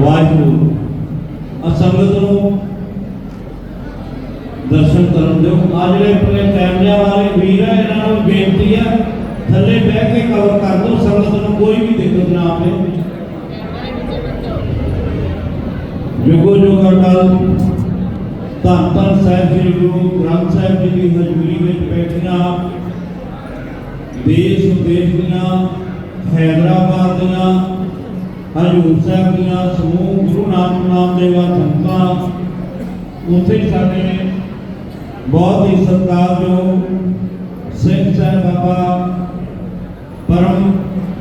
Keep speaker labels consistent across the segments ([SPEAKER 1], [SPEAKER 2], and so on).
[SPEAKER 1] ਵਾਹਿਗੁਰੂ ਆ ਸੰਗਤ ਨੂੰ ਦਰਸ਼ਨ ਕਰਨ ਦਿਓ। ਆ ਜਿਹੜੇ ਆਪਣੇ ਕੈਮਰਿਆਂ ਵਾਲੇ ਵੀਰ ਆ, ਇਹਨਾਂ ਨੂੰ ਬੇਨਤੀ ਆ, ਥੱਲੇ ਬਹਿ ਕੇ ਕਵਰ ਕਰ ਦਿਓ, ਸੰਗਤ ਨੂੰ ਕੋਈ ਵੀ ਦਿੱਕਤ ਨਾ ਆਵੇ। ਜੁਗੋ ਜੁਗ ਅਟਲ ਧੰਨ ਧੰਨ ਸਾਹਿਬ ਸ੍ਰੀ ਗੁਰੂ ਗ੍ਰੰਥ ਸਾਹਿਬ ਜੀ ਦੀ ਹਜ਼ੂਰੀ ਵਿੱਚ ਬੈਠੀਆਂ ਦੇਸ਼ ਵਿਦੇਸ਼ ਦੀਆਂ ਹੈਦਰਾਬਾਦ ਦੀਆਂ ਹਜੂਰ ਸਾਹਿਬ ਦੀਆਂ ਸਮੂਹ ਗੁਰੂ ਨਾਨਕ ਨਾਮ ਦੇਵਾ ਸੰਤਾਂ ਉੱਥੇ ਹੀ ਸਾਡੇ ਬਹੁਤ ਹੀ ਸਤਿਕਾਰਯੋਗ ਸਿੰਘ ਸਾਹਿਬ ਬਾਬਾ ਪਰਮ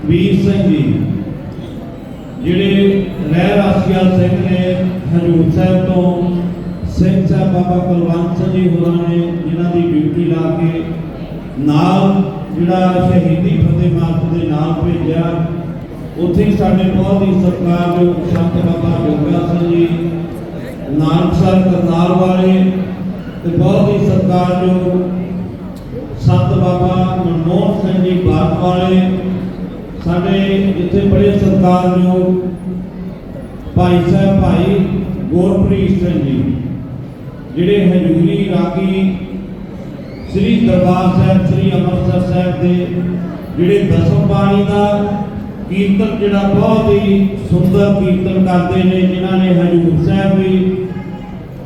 [SPEAKER 1] ਵੀਰ ਸਿੰਘ ਜੀ ਜਿਹੜੇ ਰਹਿ ਰਾਸੀਆ ਸਿੰਘ ਨੇ ਹਜੂਰ ਸਾਹਿਬ ਤੋਂ ਸਿੰਘ ਸਾਹਿਬ ਬਾਬਾ ਕੁਲਵੰਤ ਸਿੰਘ ਜੀ ਹੋਰਾਂ ਨੇ ਜਿਨ੍ਹਾਂ ਦੀ ਡਿਊਟੀ ਲਾ ਕੇ ਨਾਲ ਜਿਹੜਾ ਸ਼ਹੀਦੀ ਫਤਿਹ ਮਾਰਚ ਦੇ ਨਾਲ ਭੇਜਿਆ ਉੱਥੇ ਸਾਡੇ ਬਹੁਤ ਹੀ ਸਤਿਕਾਰਯੋਗ ਸੰਤ ਬਾਬਾ ਜੋਗਾ ਸਿੰਘ ਜੀ ਨਾਨਕਸਰ ਕਰਨਾਲ ਵਾਲੇ ਤੇ ਬਹੁਤ ਹੀ ਸਤਿਕਾਰਯੋਗ ਸੰਤ ਬਾਬਾ ਮਨਮੋਹਨ ਸਿੰਘ ਜੀ ਬਾਤ ਵਾਲੇ, ਸਾਡੇ ਜਿੱਥੇ ਬੜੇ ਸਤਿਕਾਰਯੋਗ ਭਾਈ ਸਾਹਿਬ ਭਾਈ ਗੁਰਪ੍ਰੀਤ ਸਿੰਘ ਜੀ, ਜਿਹੜੇ ਹਜੂਰੀ ਰਾਗੀ ਸ੍ਰੀ ਦਰਬਾਰ ਸਾਹਿਬ, ਸ੍ਰੀ ਅੰਮ੍ਰਿਤਸਰ ਸਾਹਿਬ ਦੇ ਜਿਹੜੇ ਦਸਮ ਬਾਣੀ ਦਾ ਕੀਰਤਨ ਜਿਹੜਾ ਬਹੁਤ ਹੀ ਸੁੰਦਰ ਕੀਰਤਨ ਕਰਦੇ ਨੇ, ਜਿਨ੍ਹਾਂ ਨੇ ਹਜੂਰ ਸਾਹਿਬ ਵੀ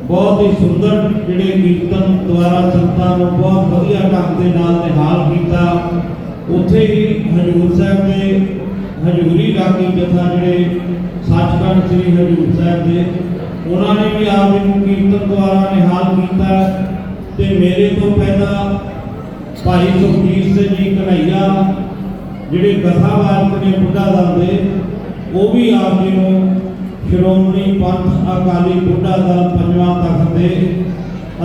[SPEAKER 1] ਬਹੁਤ ਹੀ ਸੁੰਦਰ ਜਿਹੜੇ ਕੀਰਤਨ ਦੁਆਰਾ ਸੰਤਾਂ ਨੂੰ ਬਹੁਤ ਵਧੀਆ ਢੰਗ ਦੇ ਨਾਲ ਨਿਹਾਲ ਕੀਤਾ। ਉੱਥੇ ਹੀ ਹਜੂਰ ਸਾਹਿਬ ਦੇ ਹਜੂਰੀ ਰਾਗੀ ਜਥਾ ਜਿਹੜੇ ਸੱਚਖੰਡ ਸ੍ਰੀ ਹਜੂਰ ਸਾਹਿਬ ਦੇ, ਉਹਨਾਂ ਨੇ ਵੀ ਆਪ ਨੂੰ ਕੀਰਤਨ ਦੁਆਰਾ ਨਿਹਾਲ ਕੀਤਾ। ਤੇ ਮੇਰੇ ਤੋਂ ਪਹਿਲਾਂ ਭਾਈ ਸੁਖਜੀਤ ਸਿੰਘ ਜੀ ਕਨਈਆ ਜਿਹੜੇ ਕਥਾਵਾਚਕ ਨੇ ਬੁੱਢਾ ਦਲ ਦੇ, ਉਹ ਵੀ ਆਪ ਜੀ ਨੂੰ ਸ਼੍ਰੋਮਣੀ ਪੰਥ ਅਕਾਲੀ ਬੁੱਢਾ ਦਲ ਪੰਜਵਾਂ ਤਖਤ ਦੇ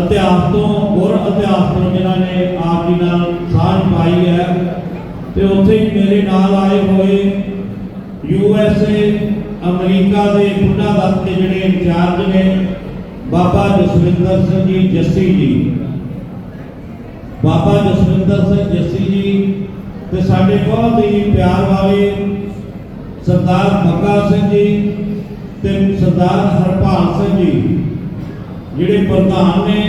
[SPEAKER 1] ਇਤਿਹਾਸ ਤੋਂ, ਗੁਰ ਇਤਿਹਾਸ ਤੋਂ ਜਿਨ੍ਹਾਂ ਨੇ ਆਪ ਜੀ ਨਾਲ ਸਾਂਝ ਪਾਈ ਹੈ। ਤੇ ਉੱਥੇ ਹੀ ਮੇਰੇ ਨਾਲ ਆਏ ਹੋਏ ਯੂ ਐਸ ਏ, ਅਮਰੀਕਾ ਦੇ ਬੁੱਢਾ ਦਲ ਦੇ ਜਿਹੜੇ ਇੰਚਾਰਜ ਨੇ, ਬਾਬਾ ਜਸਵਿੰਦਰ ਸਿੰਘ ਜੀ ਜੱਸੀ ਜੀ। ਬਾਬਾ ਜਸਵਿੰਦਰ ਸਿੰਘ ਜੱਸੀ ਜੀ ਤੇ ਸਾਡੇ ਬਹੁਤ ਹੀ ਪਿਆਰ ਵਾਲੇ ਸਰਦਾਰ ਬੱਗਾ ਸਿੰਘ ਜੀ ਤੇ ਸਰਦਾਰ ਹਰਪਾਲ ਸਿੰਘ ਜੀ, ਜਿਹੜੇ ਪ੍ਰਧਾਨ ਨੇ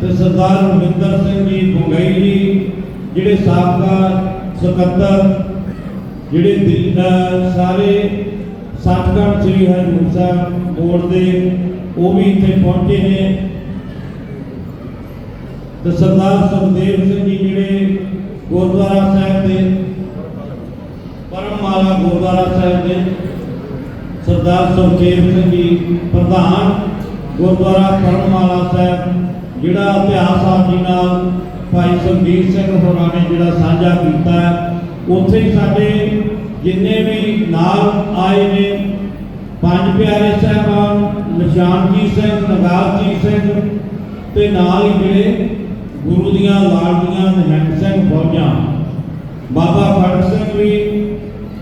[SPEAKER 1] ਤੇ ਸਰਦਾਰ ਰਵਿੰਦਰ ਸਿੰਘ ਜੀ ਬੰਗਈ ਜੀ, ਜਿਹੜੇ ਸਾਬਕਾ ਸਕੱਤਰ, ਜਿਹੜੇ ਦਿੱਲੀ ਸਾਰੇ ਸੱਚਖੰਡ ਸ੍ਰੀ ਹਰਿਮੰਦਰ ਸਾਹਿਬ ਬੋਰਡ ਦੇ, ਉਹ ਵੀ ਇੱਥੇ ਪਹੁੰਚੇ ਨੇ। ਤੇ ਸਰਦਾਰ ਸੁਖਦੇਵ ਸਿੰਘ ਜੀ ਜਿਹੜੇ ਗੁਰਦੁਆਰਾ ਸਾਹਿਬ ਦੇ, ਪਰਮਮਾਲਾ ਗੁਰਦੁਆਰਾ ਸਾਹਿਬ ਦੇ ਸਰਦਾਰ ਸੁਖਦੇਵ ਸਿੰਘ ਜੀ ਪ੍ਰਧਾਨ ਗੁਰਦੁਆਰਾ ਪਰਮਮਾਲਾ ਸਾਹਿਬ, ਜਿਹੜਾ ਇਤਿਹਾਸ ਆਪ ਜੀ ਨਾਲ ਭਾਈ ਸੁਖਜੀਤ ਸਿੰਘ ਹੋਰਾਂ ਨੇ ਜਿਹੜਾ ਸਾਂਝਾ ਕੀਤਾ ਉੱਥੇ ਹੀ ਸਾਡੇ ਜਿੰਨੇ ਵੀ ਨਾਲ ਆਏ ਨੇ, ਪੰਜ ਪਿਆਰੇ ਸਾਹਿਬਾਨ, ਨਿਸ਼ਾਨਜੀਤ ਸਿੰਘ ਨਗਾਰਜੀਤ ਸਿੰਘ ਤੇ ਨਾਲ ਹੀ ਜਿਹੜੇ ਗੁਰੂ ਦੀਆਂ ਲਾਡਲੀਆਂ ਨਿਹੰਗ ਸਿੰਘ ਫੌਜਾਂ। ਬਾਬਾ ਫੜਕ ਸਿੰਘ ਵੀ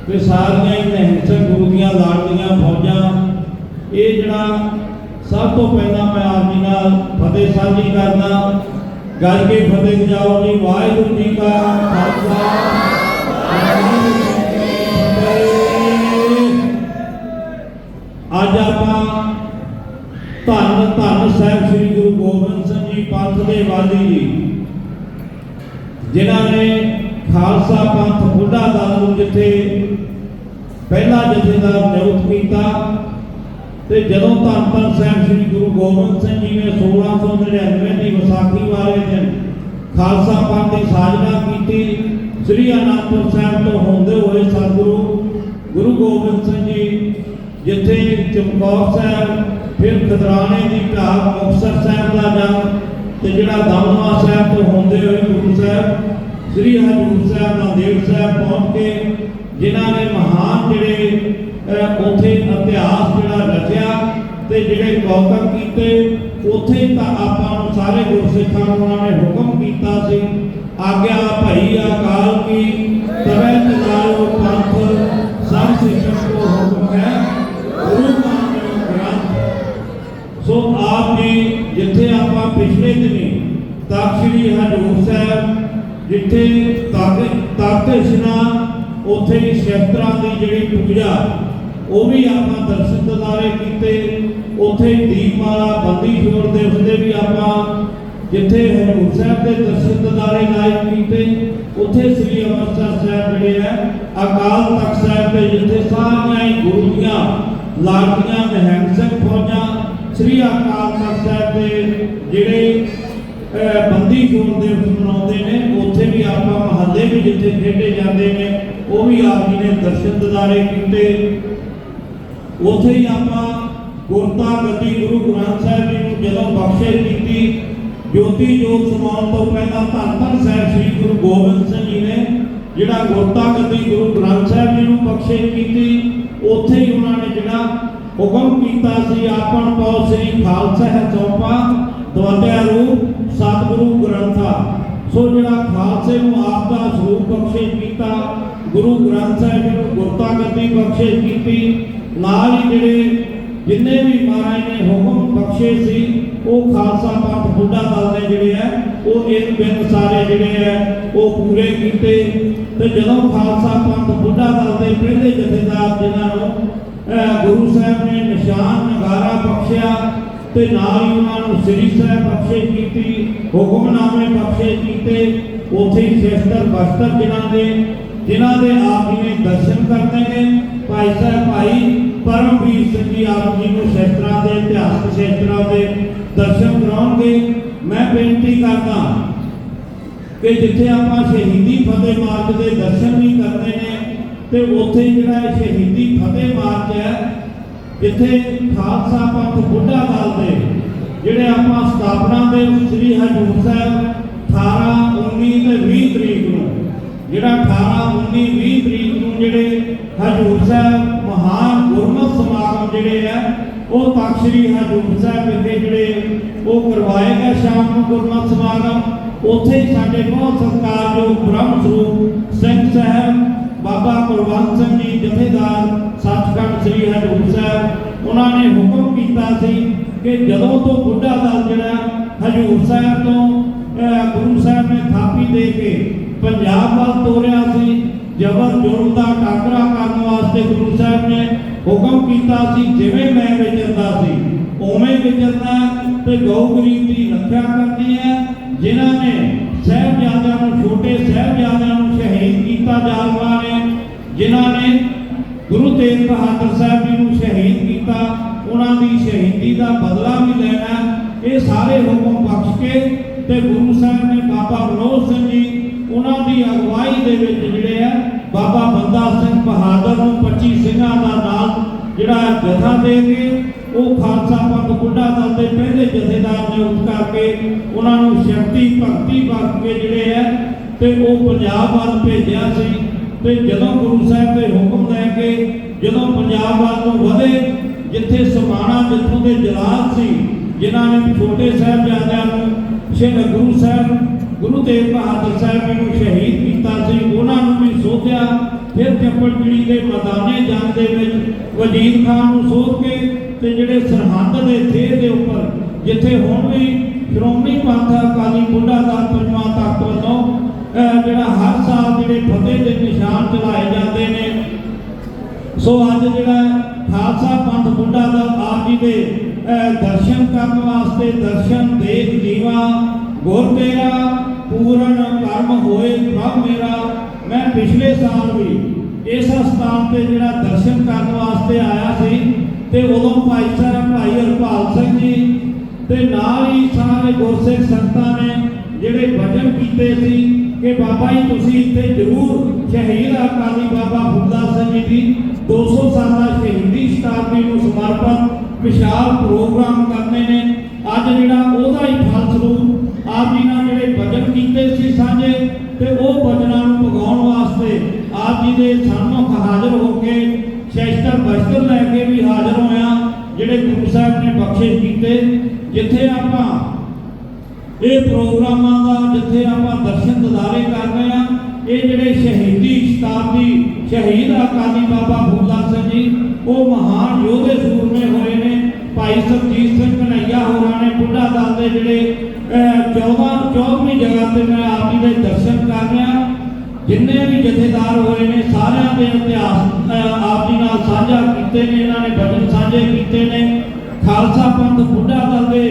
[SPEAKER 1] ਤੇ ਸਾਰੀਆਂ ਹੀ ਨਿਹੰਗ ਸਿੰਘ ਗੁਰੂ ਦੀਆਂ ਲਾਡਲੀਆਂ ਫੌਜਾਂ। ਇਹ ਜਿਹੜਾ ਸਭ ਤੋਂ ਪਹਿਲਾਂ ਮੈਂ ਆਪ ਜੀ ਨਾਲ ਫਤਿਹ ਸਾਂਝੀ ਕਰਦਾ, ਗੱਲ ਕੇ ਫਤਿਹ ਜਾਓ ਜੀ, ਵਾਹਿਗੁਰੂ ਜੀ ਕਾ ਖਾਲਸਾ। ਵਾਹਿਗੁਰੂ ਜੀ ਅੱਜ ਆਪਾਂ ਧੰਨ ਧੰਨ ਸਾਹਿਬ ਸ੍ਰੀ ਗੁਰੂ ਗੋਬਿੰਦ ਸਿੰਘ ਪੰਥ ਦੇ ਵਾਲੀ ਜੀ, ਜਿਨ੍ਹਾਂ ਨੇ ਖਾਲਸਾ ਪੰਥ ਬੁੱਢਾ ਦਲ ਨੂੰ ਜਿੱਥੇ ਪਹਿਲਾ ਜਥੇਦਾਰ ਨਿਯੁਕਤ ਕੀਤਾ ਤੇ ਜਦੋਂ ਧੰਨ ਧੰਨ ਸਾਹਿਬ ਸ੍ਰੀ ਗੁਰੂ ਗੋਬਿੰਦ ਸਿੰਘ ਜੀ ਨੇ 1699 ਦੀ ਵਿਸਾਖੀ ਵਾਲੇ ਦਿਨ ਖਾਲਸਾ ਪੰਥ ਦੀ ਸਾਜਨਾ ਕੀਤੀ, ਸ੍ਰੀ ਅਨੰਦਪੁਰ ਸਾਹਿਬ ਤੋਂ ਹੁੰਦੇ ਹੋਏ ਸਤਿਗੁਰੂ, ਗੁਰੂ ਗੋਬਿੰਦ ਸਿੰਘ ਜੀ, ਜਿੱਥੇ ਚਮਕੌਰ ਸਾਹਿਬ ਫਿਰ ਖਦਰਾਣੇ ਦੀ ਢਾਬ ਮੁਕਤਸਰ ਸਾਹਿਬ ਦਾ ਜਨਮ ਤੇ ਜਿਹੜਾ ਦਮਦਮਾ ਸਾਹਿਬ ਤੋਂ ਹੁੰਦੇ ਹੋਏ ਗੁਰੂ ਸਾਹਿਬ ਸ੍ਰੀ ਹਜੂਰ ਸਾਹਿਬ ਨਾਂਦੇੜ ਸਾਹਿਬ ਪਹੁੰਚ ਕੇ ਜਿਨ੍ਹਾਂ ਨੇ ਮਹਾਨ ਜਿਹੜੇ ਅਹ, ਇਤਿਹਾਸ ਜਿਹੜਾ ਰਚਿਆ ਤੇ ਜਿਹੜੇ ਕੌਤਕ ਕੀਤੇ ਉੱਥੇ ਤਾਂ ਆਪਾਂ ਨੂੰ ਸਾਰੇ ਗੁਰਸਿੱਖਾਂ ਨੂੰ ਉਹਨਾਂ ਨੇ ਹੁਕਮ ਕੀਤਾ ਸੀ ਆਗਿਆ ਭਈ ਅਕਾਲ ਕੀ ਤਵੇ ਤਨਾਲੋ ਪੰਥ ਪਿਛਲੇ ਦਿਨੀ ਤਖਤ ਸ੍ਰੀ ਹਜੂਰ ਸਾਹਿਬ, ਜਿੱਥੇ ਤਖਤ ਇਸ਼ਨਾਨ ਉੱਥੇ ਹੀ ਸ਼ਸਤਰਾਂ ਦੀ ਜਿਹੜੀ ਪੂਜਾ, ਉਹ ਵੀ ਆਪਾਂ ਦਰਸ਼ਨ ਦਿਦਾਰੇ ਉੱਥੇ ਦੀਪਮਾਲਾ, ਬੰਦੀ ਛੋੜ ਦਿਵਸ ਦੇ ਵੀ ਆਪਾਂ ਜਿੱਥੇ ਹਜ਼ੂਰ ਸਾਹਿਬ ਦੇ ਦਰਸ਼ਨ ਦਿਦਾਰੇ ਲਾਇਕ ਕੀਤੇ, ਉੱਥੇ ਸ੍ਰੀ ਅੰਮ੍ਰਿਤਸਰ ਸਾਹਿਬ ਜਿਹੜੇ ਹੈ ਅਕਾਲ ਤਖਤ ਸਾਹਿਬ ਦੇ ਜਿੱਥੇ ਸਾਰੀਆਂ ਹੀ ਗੁਰੂ ਦੀਆਂ ਲਾਡੀਆਂ ਨਿਹੰਗ ਫੌਜਾਂ ਸ੍ਰੀ ਅਕਾਲ ਤਖਤ ਸਾਹਿਬ ਦੇ ਜਿਹੜੇ ਬੰਦੀ ਛੋੜ ਦਿਵਸ ਮਨਾਉਂਦੇ ਨੇ, ਉੱਥੇ ਵੀ ਆਪਾਂ ਮਹੱਲੇ ਵੀ ਜਿੱਥੇ ਖੇਡੇ ਜਾਂਦੇ ਨੇ, ਉਹ ਵੀ ਆਪ ਜੀ ਨੇ ਦਰਸ਼ਨ ਦਿਦਾਰੇ ਕੀਤੇ। ਉਥੇ ਹੀ ਆਪਾਂ ਗੁਰਤਾ ਗੱਦੀ ਗੁਰੂ ਗ੍ਰੰਥ ਸਾਹਿਬ ਜੀ ਨੂੰ ਜਦੋਂ ਬਖਸ਼ਿਸ਼ ਕੀਤੀ, ਜੋਤੀ ਜੋਤ ਸਮਾਉਣ ਤੋਂ ਪਹਿਲਾਂ ਧੰਨ ਧੰਨ ਸਾਹਿਬ ਸ੍ਰੀ ਗੁਰੂ ਗੋਬਿੰਦ ਸਿੰਘ ਜੀ ਨੇ ਜਿਹੜਾ ਗੁਰਤਾ ਗੱਦੀ ਗੁਰੂ ਗ੍ਰੰਥ ਸਾਹਿਬ ਜੀ ਨੂੰ ਬਖਸ਼ੇ ਕੀਤੀ, ਉੱਥੇ ਹੀ ਉਹਨਾਂ ਨੇ ਜਿਹੜਾ ਹੁਕਮ ਕੀਤਾ ਸੀ ਆਪਨ ਪਾਉ ਸ੍ਰੀ ਖਾਲਸਾ ਹੈ ਚੌਪਾ ਦਵੰਦਿਆ ਰੂਪ ਸਤਿਗੁਰੂ ਗ੍ਰੰਥਾ। ਸੋ ਜਿਹੜਾ ਖਾਲਸੇ ਨੂੰ ਆਪ ਦਾ ਸਰੂਪ ਬਖਸ਼ਿਸ਼ ਕੀਤਾ, ਗੁਰੂ ਗ੍ਰੰਥ ਸਾਹਿਬ ਜੀ ਨੂੰ ਗੁਰਤਾ ਗੱਦੀ ਬਖਸ਼ਿਸ਼ ਕੀਤੀ, ਨਾਲ ਹੀ ਜਿਹੜੇ ਜਿੰਨੇ ਵੀ ਮਹਾਰਾਜ ਨੇ ਹੁਕਮ ਬਖਸ਼ੇ ਸੀ, ਉਹ ਖਾਲਸਾ ਪੰਥ ਬੁੱਢਾ ਦਲ ਨੇ ਜਿਹੜੇ ਆ, ਉਹ ਇੱਕ ਬਿਨ ਸਾਰੇ ਜਿਹੜੇ ਆ, ਉਹ ਪੂਰੇ ਕੀਤੇ। ਤੇ ਜਦੋਂ ਖਾਲਸਾ ਪੰਥ ਬੁੱਢਾ ਦਲ ਦੇ ਪਹਿਲੇ ਜਥੇਦਾਰ ਜਿਨ੍ਹਾਂ ਨੂੰ ਗੁਰੂ ਸਾਹਿਬ ਨੇ ਨਿਸ਼ਾਨ ਨਗਾਰਾ ਬਖਸ਼ਿਆ ਤੇ ਨਾਲ ਹੀ ਉਹਨਾਂ ਨੂੰ ਸ੍ਰੀ ਸਾਹਿਬ ਬਖਸ਼ੇ ਕੀਤੀ, ਹੁਕਮਨਾਮੇ ਬਖਸ਼ੇ ਕੀਤੇ। ਉਥੇ ਹੀ ਸ਼ਸਤਰ ਬਸਤਰ ਜਿਨ੍ਹਾਂ ਦੇ ਜਿਨ੍ਹਾਂ ਦੇ ਆਪ ਜੀ ਨੇ ਦਰਸ਼ਨ ਕਰਨੇ ਨੇ। ਭਾਈ ਸਾਹਿਬ, ਭਾਈ ਪਰਮਵੀਰ ਸਿੰਘ ਜੀ ਆਪ ਜੀ ਨੂੰ ਸ਼ਸਤਰਾਂ ਦੇ ਇਤਿਹਾਸਕ ਸ਼ਸਤਰਾਂ ਦੇ ਦਰਸ਼ਨ ਕਰਾਉਣਗੇ। ਮੈਂ ਬੇਨਤੀ ਕਰਦਾ ਕਿ ਜਿੱਥੇ ਆਪਾਂ ਸ਼ਹੀਦੀ ਫਤਿਹ ਮਾਰਚ ਦੇ ਦਰਸ਼ਨ ਵੀ ਕਰਦੇ ਨੇ ਤੇ ਉੱਥੇ ਜਿਹੜਾ ਇਹ ਸ਼ਹੀਦੀ ਫਤਿਹ ਮਾਰਚ ਹੈ, ਜਿੱਥੇ ਖਾਲਸਾ ਪੰਥ ਬੁੱਢਾ ਦਲ ਦੇ ਜਿਹੜੇ ਆਪਾਂ ਸਥਾਪਨਾ ਦੇ ਸ੍ਰੀ ਹਜੂਰ ਸਾਹਿਬ 18 19 ਤੇ 20 ਤਰੀਕ ਨੂੰ, ਜਿਹੜਾ 18 19 20 ਤਰੀਕ ਨੂੰ ਜਿਹੜੇ ਹਜੂਰ ਸਾਹਿਬ ਮਹਾਨ ਗੁਰਮਤਿ ਸਮਾਗਮ ਜਿਹੜੇ ਆ, ਉਹ ਤਖਤ ਸ੍ਰੀ ਹਜੂਰ ਸਾਹਿਬ ਵਿਖੇ ਜਿਹੜੇ ਉਹ ਕਰਵਾਏ ਗਏ ਸ਼ਾਮ ਨੂੰ ਗੁਰਮਤਿ ਸਮਾਗਮ, ਉੱਥੇ ਸਾਡੇ ਬਹੁਤ ਸਤਿਕਾਰਯੋਗ ਬ੍ਰਹਮ ਸਰੂਪ ਸਿੰਘ ਸਾਹਿਬ ਬਾਬਾ ਕੁਲਵੰਤ ਸਿੰਘ ਜੀ ਜਥੇਦਾਰ, ਸੱਚਖੰਡ ਸ੍ਰੀ ਹਜੂਰ ਸਾਹਿਬ, ਉਹਨਾਂ ਨੇ ਹੁਕਮ ਕੀਤਾ ਸੀ ਕਿ ਜਦੋਂ ਤੋਂ ਬੁੱਢਾ ਦਲ ਜਿਹੜਾ ਹਜੂਰ ਸਾਹਿਬ ਤੋਂ ਗੁਰੂ ਸਾਹਿਬ ਨੇ ਥਾਪੀ ਦੇ ਕੇ ਪੰਜਾਬ ਵੱਲ ਤੋਰਿਆ ਸੀ, ਜਬਰ ਜੁਲਮ ਦਾ ਟਾਕਰਾ ਕਰਨ ਵਾਸਤੇ ਗੁਰੂ ਸਾਹਿਬ ਨੇ ਹੁਕਮ ਕੀਤਾ ਸੀ, ਜਿਵੇਂ ਮੈਂ ਵਿਚਰਦਾ ਸੀ, ਉਵੇਂ ਵਿਚਰਨਾ ਤੇ ਗਊ ਗਰੀਬ ਦੀ ਰੱਖਿਆ ਕਰਨੀ ਹੈ, ਜਿਨ੍ਹਾਂ ਨੇ ਸਹਿਬਜ਼ਾਦਿਆਂ ਨੂੰ, ਛੋਟੇ ਸਹਿਬਜ਼ਾਦਿਆਂ ਨੂੰ ਸ਼ਹੀਦ ਕੀਤਾ ਜਾਲਮਾਂ ਨੇ, ਜਿਨ੍ਹਾਂ ਨੇ ਗੁਰੂ ਤੇਗ ਬਹਾਦਰ ਸਾਹਿਬ ਜੀ ਨੂੰ ਸ਼ਹੀਦ ਕੀਤਾ, ਉਹਨਾਂ ਦੀ ਸ਼ਹੀਦੀ ਦਾ ਬਦਲਾ ਵੀ ਲੈਣਾ, ਇਹ ਸਾਰੇ ਹੁਕਮ ਬਖਸ਼ ਕੇ ਤੇ ਗੁਰੂ ਸਾਹਿਬ ਨੇ ਬਾਬਾ ਮਨੋਜ ਸਿੰਘ ਜੀ, ਉਹਨਾਂ ਦੀ ਅਗਵਾਈ ਦੇ ਵਿੱਚ ਜਿਹੜੇ ਆ, ਬਾਬਾ ਬੰਦਾ ਸਿੰਘ ਬਹਾਦਰ ਨੂੰ 25 ਸਿੰਘਾਂ ਦਾ ਨਾਮ ਜਿਹੜਾ ਜਥਾ ਦੇ ਕੇ ਉਹ ਖਾਲਸਾ ਦੇ ਪਹਿਲੇ ਜਥੇਦਾਰ ਨੇ ਕਰਕੇ ਉਹਨਾਂ ਨੂੰ ਸ਼ਕਤੀ, ਭਗਤੀ ਬਖਸ਼ ਕੇ ਜਿਹੜੇ ਆ ਤੇ ਉਹ ਪੰਜਾਬ ਵੱਲ ਭੇਜਿਆ ਸੀ। ਤੇ ਜਦੋਂ ਗੁਰੂ ਸਾਹਿਬ ਦੇ ਹੁਕਮ ਲੈ ਕੇ ਜਦੋਂ ਪੰਜਾਬ ਵੱਲ ਨੂੰ ਵਧੇ, ਜਿੱਥੇ ਸਮਾਣਾ ਜਿੱਥੋਂ ਦੇ ਜਲਾਲ ਸੀ, ਜਿਨ੍ਹਾਂ ਨੇ ਛੋਟੇ ਸਾਹਿਬਜ਼ਾਦਿਆਂ ਨੂੰ ਸ਼੍ਰੀ ਗੁਰੂ ਸਾਹਿਬ, ਗੁਰੂ ਤੇਗ ਬਹਾਦਰ ਸਾਹਿਬ ਨੂੰ ਸ਼ਹੀਦ ਕੀਤਾ ਸੀ, ਉਹਨਾਂ ਨੂੰ ਵੀ ਸੋਧਿਆ। ਫਿਰ ਚੱਪੜ ਚੱਪੜਚਿੜੀ ਦੇ ਮੈਦਾਨੇ ਜੰਗ ਦੇ ਵਿੱਚ ਵਜੀਦ ਖਾਨ ਨੂੰ ਸੋਧ ਕੇ ਤੇ ਜਿਹੜੇ ਸਰਹੰਦ ਦੇ ਥੇ ਦੇ ਉੱਪਰ, ਜਿੱਥੇ ਹੁਣ ਵੀ ਸ਼੍ਰੋਮਣੀ ਪੰਥ ਅਕਾਲੀ ਬੁੱਢਾ ਦਲ ਪੰਜਵਾਂ ਤਖਤ ਵੱਲੋਂ ਜਿਹੜਾ ਹਰ ਸਾਲ ਜਿਹੜੇ ਫਤਿਹ ਦੇ ਨਿਸ਼ਾਨ ਚਲਾਏ ਜਾਂਦੇ ਨੇ, ਸੋ ਅੱਜ ਜਿਹੜਾ ਖਾਲਸਾ ਪੰਥ ਬੁੱਢਾ ਦਾ ਆਪ ਜੀ ਦੇ ਦਰਸ਼ਨ ਕਰਨ ਵਾਸਤੇ ਦਰਸ਼ਨ ਦੇਖ ਜੀਵਾ, ਗੁਰ ਤੇਰਾ, ਪੂਰਨ ਕਰਮ ਹੋਏ ਪ੍ਰਭ ਮੇਰਾ, ਮੈਂ ਪਿਛਲੇ ਸਾਲ ਵੀ ਇਸ ਸਥਾਨ ਤੇ ਜਿਹੜਾ ਦਰਸ਼ਨ ਕਰਨ ਵਾਸਤੇ ਆਇਆ ਸੀ ਤੇ ਉਦੋਂ ਭਾਈ ਸਾਹਿਬ ਭਾਈ ਹਰਪਾਲ ਸਿੰਘ ਜੀ ਤੇ ਨਾਲ ਹੀ ਸਾਰੇ ਗੁਰਸਿੱਖ ਸੰਗਤਾਂ ਨੇ ਜਿਹੜੇ ਵਚਨ ਕੀਤੇ ਸੀ ਕਿ ਬਾਬਾ ਜੀ ਤੁਸੀਂ ਇੱਥੇ ਜ਼ਰੂਰ ਸ਼ਹੀਦ ਅਕਾਲੀ ਬਾਬਾ ਫੁੱਲਾ ਸਿੰਘ ਜੀ ਦੀ 200 ਸਾਲਾ ਸ਼ਹੀਦੀ ਸ਼ਤਾਬਦੀ ਨੂੰ ਸਮਰਪਿਤ ਵਿਸ਼ਾਲ ਪ੍ਰੋਗਰਾਮ ਕਰਨੇ ਨੇ। ਅੱਜ ਜਿਹੜਾ ਉਹਦਾ ਹੀ ਫਲ ਸਰੂਪ ਆਪ ਜੀ ਨਾਲ ਜਿਹੜੇ ਵਚਨ ਕੀਤੇ ਸੀ ਸਾਂਝੇ ਤੇ ਉਹ ਵਚਨਾਂ ਨੂੰ ਪਗਾਉਣ ਵਾਸਤੇ ਆਪ ਜੀ ਦੇ ਸਾਹਮਣੇ ਸ਼ੈਸਤਰ ਲੈ ਕੇ ਵੀ ਹਾਜ਼ਰ ਹੋਇਆ ਜਿਹੜੇ ਗੁਰੂ ਸਾਹਿਬ ਨੇ ਬਖਸ਼ਿਸ਼ ਕੀਤੇ ਜਿੱਥੇ ਆਪਾਂ ਇਹ ਪ੍ਰੋਗਰਾਮਾਂ ਦਾ ਜਿੱਥੇ ਆਪਾਂ ਦਰਸ਼ਨ ਦਿਦਾਰੇ ਕਰ ਆ ਇਹ ਜਿਹੜੇ ਸ਼ਹੀਦੀ ਸ਼ਤਾਬਦੀ ਸ਼ਹੀਦ ਅਕਾਲੀ ਬਾਬਾ ਫੂਲਾ ਸਿੰਘ ਜੀ ਉਹ ਮਹਾਨ ਯੋਧੇ ਸੂਰਮੇ ਹੋਏ ਨੇ ਭਾਈ ਸਰਜੀਤ ਸਿੰਘ ਕਨਈਆ ਹੋਰਾਂ ਨੇ ਬੁੱਢਾ ਦਲ ਦੇ ਜਿਹੜੇ ਅਹ, 14 14ਵੀਂ ਜਗ੍ਹਾ ਤੇ ਮੈਂ ਆਪ ਜੀ ਦੇ ਦਰਸ਼ਨ ਕਰ ਰਿਹਾ। ਜਿੰਨੇ ਵੀ ਜਥੇਦਾਰ ਹੋਏ ਨੇ, ਸਾਰਿਆਂ ਦੇ ਇਤਿਹਾਸ ਆਪ ਜੀ ਨਾਲ ਸਾਂਝਾ ਕੀਤੇ ਨੇ, ਇਹਨਾਂ ਨੇ ਵਚਨ ਸਾਂਝੇ ਕੀਤੇ ਨੇ। ਖਾਲਸਾ ਪੰਥ ਬੁੱਢਾ ਦਲ ਦੇ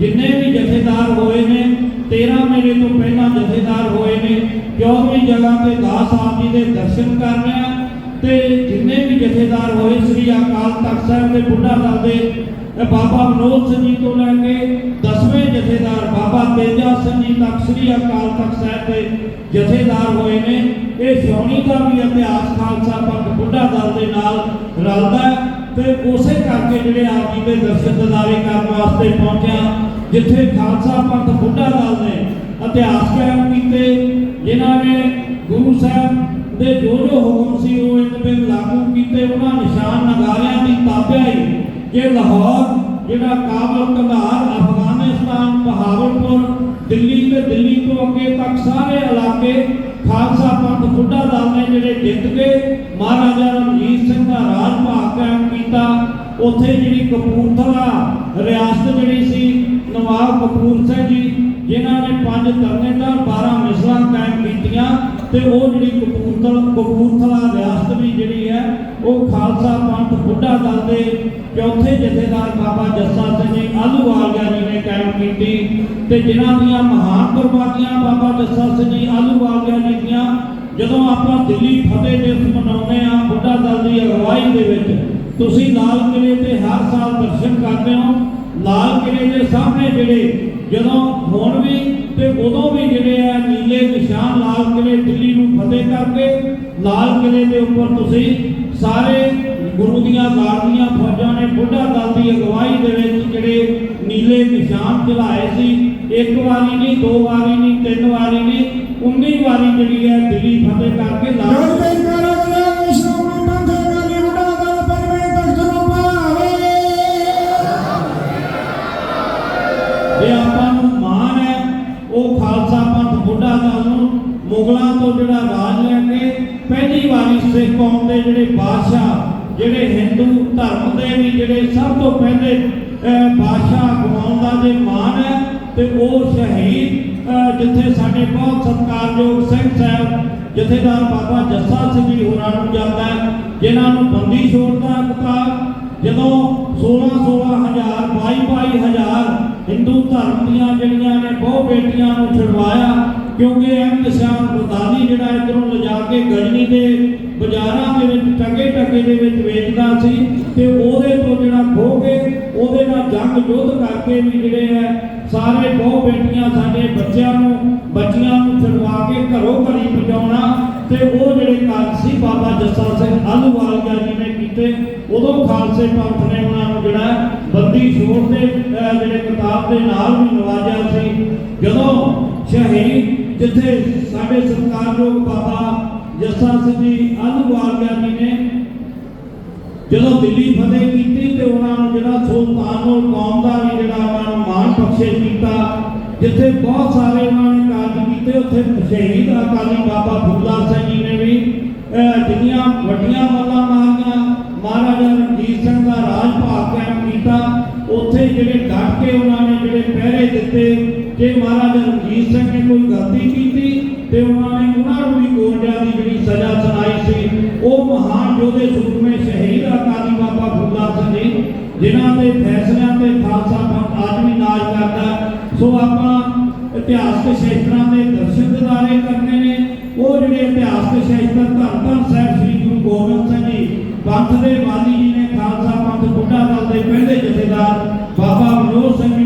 [SPEAKER 1] ਜਿੰਨੇ ਵੀ ਜਥੇਦਾਰ ਹੋਏ ਨੇ 13 ਮਹੀਨੇ ਤੋਂ ਪਹਿਲਾਂ ਜਥੇਦਾਰ ਹੋਏ ਨੇ 14ਵੀਂ ਜਗ੍ਹਾ ਤੇ ਦਾਸ ਆਪ ਜੀ ਦੇ ਦਰਸ਼ਨ ਕਰ ਰਹੇ ਆ। ਤੇ ਜਿੰਨੇ ਵੀ ਜਥੇਦਾਰ ਹੋਏ, ਸ੍ਰੀ ਅਕਾਲ ਤਖਤ ਸਾਹਿਬ ਦੇ ਬੁੱਢਾ ਦਲ ਦੇ ਬਾਬਾ ਮਨੋਜ ਸਿੰਘ ਜੀ ਤੋਂ ਲੈ ਕੇ 10ਵੇਂ ਜਥੇਦਾਰ ਜੀ ਤੱਕ ਸ੍ਰੀ ਅਕਾਲ ਤਖਤ ਸਾਹਿਬ ਦੇ ਜਥੇਦਾਰ ਹੋਏ ਨੇ। ਇਹ ਸ਼ੌਣੀ ਦਾ ਵੀ ਇਤਿਹਾਸ, ਖਾਲਸਾ ਪੰਥ, ਬੁੱਢਾ ਦਲ ਦੇ ਨਾਲ ਰਲਦਾ ਤੇ ਉਸੇ ਕਰਕੇ ਜਿਹੜੇ ਆਪ ਜੀ ਦੇ ਦਰਸ਼ਨ ਦਿਦਾਰੇ ਕਰਨ ਵਾਸਤੇ ਪਹੁੰਚਿਆ, ਜਿੱਥੇ ਖਾਲਸਾ ਪੰਥ, ਬੁੱਢਾ ਦਲ ਨੇ ਇਤਿਹਾਸ ਕਾਇਮ ਕੀਤੇ, ਜਿਨ੍ਹਾਂ ਨੇ ਗੁਰੂ ਸਾਹਿਬ ਦੇ ਜੋ ਜੋ ਹੁਕਮ ਸੀ, ਉਹ ਇੱਕ ਬਿਨ ਲਾਗੂ ਕੀਤੇ, ਉਹਨਾਂ ਨਿਸ਼ਾਨ ਨਗਾਰਿਆਂ ਦੀ ਤਾਬਿਆਈ ਜੇ ਲਾਹੌਰ, ਜਿਹੜਾ ਕਾਬਲ ਕੰਧਾਰ ਅਫਗਾਨਿਸਤਾਨ, ਬਹਾਵਲਪੁਰ ਦਿੱਲੀ ਤੇ ਦਿੱਲੀ ਤੋਂ ਅੱਗੇ ਤੱਕ ਸਾਰੇ ਇਲਾਕੇ ਖਾਲਸਾ ਪੰਥ ਬੁੱਢਾ ਦਲ ਨੇ ਜਿਹੜੇ ਜਿੱਤ ਕੇ ਮਹਾਰਾਜਾ ਰਣਜੀਤ ਸਿੰਘ ਦਾ ਰਾਜ ਭਾਗ ਕਾਇਮ ਕੀਤਾ ਉੱਥੇ ਜਿਹੜੀ ਕਪੂਰਥਲਾ ਰਿਆਸਤ ਜਿਹੜੀ ਸੀ ਨਵਾਬ ਕਪੂਰ ਸਿੰਘ ਜੀ ਜਿਨ੍ਹਾਂ ਨੇ ਪੰਜ ਤਰਨੇਦਾਰ 12 ਮਿਸਲਾਂ ਕਾਇਮ ਕੀਤੀਆਂ ਤੇ ਉਹ ਜਿਹੜੀ ਕਪੂਰਥਲਾ ਕਪੂਰਥਲਾ ਰਿਆਸਤ ਵੀ ਜਿਹੜੀ ਹੈ, ਉਹ ਖਾਲਸਾ ਪੰਥ ਬੁੱਢਾ ਦਲ ਦੇ ਚੌਥੇ ਜਥੇਦਾਰ ਬਾਬਾ ਜੱਸਾ ਸਿੰਘ ਜੀ ਆਲੂਵਾਲੀਆ ਜੀ ਨੇ ਕਾਇਮ ਕੀਤੀ ਤੇ ਜਿਨ੍ਹਾਂ ਦੀਆਂ ਮਹਾਨ ਕੁਰਬਾਨੀਆਂ ਬਾਬਾ ਜੱਸਾ ਸਿੰਘ ਜੀ ਆਲੂਵਾਲੀਆ ਜੀ ਦੀਆਂ, ਜਦੋਂ ਆਪਾਂ ਦਿੱਲੀ ਫਤਿਹ ਦਿਵਸ ਮਨਾਉਂਦੇ ਆ ਬੁੱਢਾ ਦਲ ਦੀ ਅਗਵਾਈ ਦੇ ਵਿੱਚ, ਤੁਸੀਂ ਲਾਲ ਕਿਲੇ ਤੇ ਹਰ ਸਾਲ ਦਰਸ਼ਨ ਕਰਦੇ ਹੋ। ਲਾਲ ਕਿਲੇ ਦੇ ਸਾਹਮਣੇ ਜਿਹੜੇ ਜਦੋਂ ਹੁਣ ਵੀ ਤੇ ਉਦੋਂ ਵੀ ਜਿਹੜੇ ਆ ਨੀਲੇ ਨਿਸ਼ਾਨ ਲਾਲ ਕਿਲੇ ਦਿੱਲੀ ਨੂੰ ਫਤਿਹ ਕਰਕੇ ਲਾਲ ਕਿਲੇ ਦੇ ਉੱਪਰ ਤੁਸੀਂ ਸਾਰੇ ਗੁਰੂ ਦੀਆਂ ਲਾੜੀਆਂ ਫੌਜਾਂ ਨੇ ਬੁੱਢਾ ਦਲ ਦੀ ਅਗਵਾਈ ਦੇ ਵਿੱਚ ਜਿਹੜੇ ਨੀਲੇ ਨਿਸ਼ਾਨ ਚਲਾਏ ਸੀ, ਇੱਕ ਵਾਰੀ ਨਹੀਂ, ਦੋ ਵਾਰੀ ਨਹੀਂ, ਤਿੰਨ ਵਾਰੀ ਨਹੀਂ 19 ਵਾਰੀ ਜਿਹੜੀ ਹੈ ਦਿੱਲੀ ਫਤਿਹ ਕਰਕੇ ਲਾਲ ਜਿਹੜਾ ਰਾਜ ਲੈ ਕੇ ਪਹਿਲੀ ਵਾਰੀ ਸਿੱਖ ਕੌਮ ਦੇ ਜਿਹੜੇ ਬਾਦਸ਼ਾਹ, ਜਿਹੜੇ ਹਿੰਦੂ ਧਰਮ ਦੇ ਵੀ ਜਿਹੜੇ ਸਭ ਤੋਂ ਪਹਿਲੇ ਬਾਦਸ਼ਾਹ ਗਵਾਉਣ ਦਾ ਜੇ ਮਾਣ ਹੈ, ਤੇ ਉਹ ਸ਼ਹੀਦ ਜਿੱਥੇ ਸਾਡੇ ਬਹੁਤ ਸਤਿਕਾਰਯੋਗ ਸਿੰਘ ਸਾਹਿਬ, ਜਥੇਦਾਰ ਬਾਬਾ ਜੱਸਾ ਸਿੰਘ ਜੀ ਹੋਰਾਂ ਨੂੰ ਜਾਂਦਾ ਹੈ, ਜਿਨ੍ਹਾਂ ਨੂੰ ਬੰਦੀ ਛੋੜ ਦਾ ਕਿਤਾਬ ਜਦੋਂ 16 16000 22 22000 ਹਿੰਦੂ ਧਰਮ ਦੀਆਂ ਜਿਹੜੀਆਂ ਨੇ ਬਹੁ ਬੇਟੀਆਂ ਨੂੰ ਛੁਡਵਾਇਆ, ਕਿਉਂਕਿ ਅਹਿਮਦ ਸ਼ਾਹ ਬਦਾਲੀ ਜਿਹੜਾ ਇਧਰੋਂ ਲਿਜਾ ਕੇ ਗਜਨੀ ਦੇ ਬਾਜ਼ਾਰਾਂ ਦੇ ਵਿੱਚ ਟੱਗੇ ਟੱਗੇ ਦੇ ਵਿੱਚ ਵੇਚਦਾ ਸੀ ਤੇ ਉਹਦੇ ਤੋਂ ਜਿਹੜਾ ਖੋ ਕੇ ਉਹਦੇ ਨਾਲ ਜੰਗ ਯੁੱਧ ਕਰਕੇ ਵੀ ਜਿਹੜੇ ਹੈ, ਸਾਰੇ ਬਹੁ ਬੇਟੀਆਂ ਸਾਡੇ ਬੱਚਿਆਂ ਨੂੰ, ਬੱਚੀਆਂ ਨੂੰ ਛੁਡਵਾ ਕੇ ਘਰੋਂ ਘਰੀ ਪਹੁੰਚਾਉਣਾ ਤੇ ਉਹ ਜਿਹੜੇ ਕਾਰਜ ਸੀ ਬਾਬਾ ਜੱਸਾ ਸਿੰਘ ਆਲੂਵਾਲੀਆ ਜੀ ਨੇ ਕੀਤੇ, ਉਦੋਂ ਖਾਲਸੇ ਪੰਥ ਨੇ ਉਹਨਾਂ ਨੂੰ ਜਿਹੜਾ ਬੰਦੀ ਛੋੜ ਦੇ ਜਿਹੜੇ ਕਿਤਾਬ ਦੇ ਨਾਲ ਵੀ ਨਵਾਜਿਆ ਸੀ। ਜਦੋਂ ਸ਼ਹੀਦ ਜਿੱਥੇ ਸਾਡੇ ਸਤਿਕਾਰਯੋਗ ਬਾਬਾ ਜੱਸਾ ਸਿੰਘ ਜੀ ਆਲੂਵਾਲੀਆ ਜੀ ਨੇ ਜਦੋਂ ਦਿੱਲੀ ਫਤਿਹ ਕੀਤੀ ਤੇ ਉਹਨਾਂ ਨੂੰ ਜਿਹੜਾ ਸੁਲਤਾਨੁਲ ਕੌਮ ਦਾ ਵੀ ਜਿਹੜਾ ਉਹਨਾਂ ਨੂੰ ਮਾਣ ਬਖਸ਼ਿਸ਼ ਕੀਤਾ ਜਿੱਥੇ ਬਹੁਤ ਸਾਰੇ ਉਹਨਾਂ ਨੇ ਕਾਰਜ ਕੀਤੇ ਉੱਥੇ ਸ਼ਹੀਦ ਅਕਾਲੀ ਬਾਬਾ ਫੁੱਲਾ ਸਿੰਘ ਜੀ ਨੇ ਵੀ ਅਹ, ਜਿੰਨੀਆਂ ਵੱਡੀਆਂ ਮੱਲਾਂ ਮਾਰੀਆਂ ਮਹਾਰਾਜਾ ਰਣਜੀਤ ਸਿੰਘ ਦਾ ਰਾਜ ਭਾਗ ਕਾਇਮ ਕੀਤਾ। ਉੱਥੇ ਜਿਹੜੇ ਡਟ ਕੇ ਉਹਨਾਂ ਨੇ ਜਿਹੜੇ ਪਹਿਰੇ ਦਿੱਤੇ, ਜੇ ਮਹਾਰਾਜਾ ਰਣਜੀਤ ਸਿੰਘ ਨੇ ਕੋਈ ਗਲਤੀ ਕੀਤੀ ਤੇ ਉਹਨਾਂ ਨੇ ਉਹਨਾਂ ਨੂੰ ਵੀ ਗੋਰਿਆਂ ਦੀ ਜਿਹੜੀ ਸਜ਼ਾ ਸੁਣਾਈ ਸੀ, ਉਹ ਮਹਾਨ ਯੋਧੇ ਸੂਰਮੇ ਸ਼ਹੀਦ ਅਕਾਲੀ ਬਾਬਾ ਫੁੱਲਾ ਸਿੰਘ ਜੀ, ਜਿਨ੍ਹਾਂ ਦੇ ਫੈਸਲਿਆਂ ਤੇ ਖਾਲਸਾ ਪੰਥ ਅੱਜ ਨਾਜ ਕਰਦਾ ਸੋ ਆਪਾਂ ਇਤਿਹਾਸਕ ਸ਼ੇਖਰਾਂ ਦੇ ਦਰਸ਼ਨ ਦਿਦਾਰੇ ਕਰਨੇ ਨੇ। ਉਹ ਜਿਹੜੇ ਇਤਿਹਾਸਕ ਸ਼ੇਖਰ ਧੰਨ ਧੰਨ ਸਾਹਿਬ ਸ੍ਰੀ ਗੁਰੂ ਗੋਬਿੰਦ ਸਿੰਘ ਜੀ, ਪੰਥ ਦੇ ਵਾਲੀ ਜੀ ਨੇ ਖਾਲਸਾ ਪੰਥ ਬੁੱਢਾ ਦਲ ਦੇ ਪਹਿਲੇ ਜਥੇਦਾਰ ਬਾਬਾ ਮਨੋਜ ਸਿੰਘ